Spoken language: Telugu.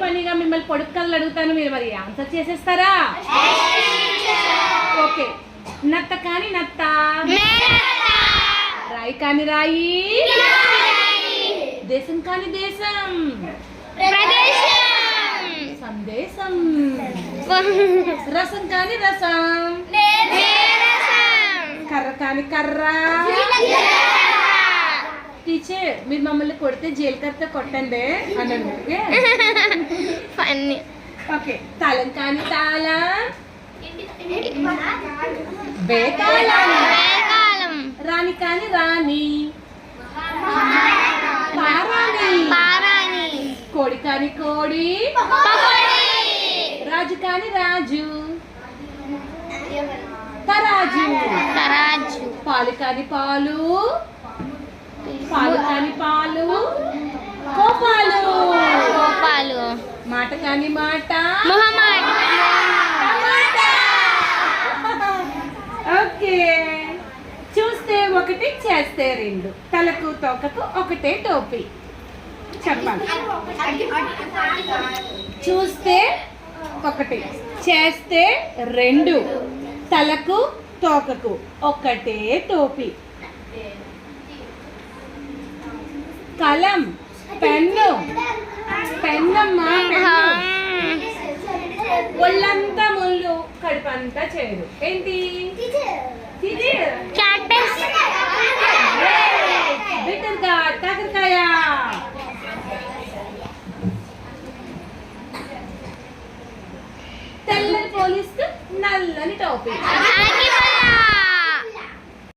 పనిగా మిమ్మల్ని పొడుక్కల్ని అడుగుతాను మీరు మరి ఆన్సర్ చేసేస్తారా? ఓకే నత్త కాని నత్త. రాయి కాని రాయి. దేశం కాని దేశం. సందేశం. రసం కాని రసం. కర్ర కాని కర్ర. టీచర్ మీరు మమ్మల్ని కొడితే జీలకర్రతో కొట్టండి అనండి ఓకే? Funny okay. తాళం కాని తాళం. రాణి కాని రాణి. పారాణి. కోడి కాని కోడి. రాజు కాని రాజు. తరాజు. తరాజు. పాలు కాని పాలు. పాలు కాని పాలు. కోపాలు గోపాలు. మాట కాని మాట. ఓకే. చూస్తే ఒకటి చేస్తే రెండు. తలకు తోకకు ఒకటే టోపీ. చెప్పాలి చూస్తే ఒకటి చేస్తే రెండు. తలకు తోకకు ఒకటే టోపీ. కలం పెన్ను పెన్నమ్మా ఒళ్ళంతా ముళ్ళు కడుపంతా చేరు ఏంటి ఇది కాకరకాయ తెల్లని పోలీస్ నల్లని టోపీ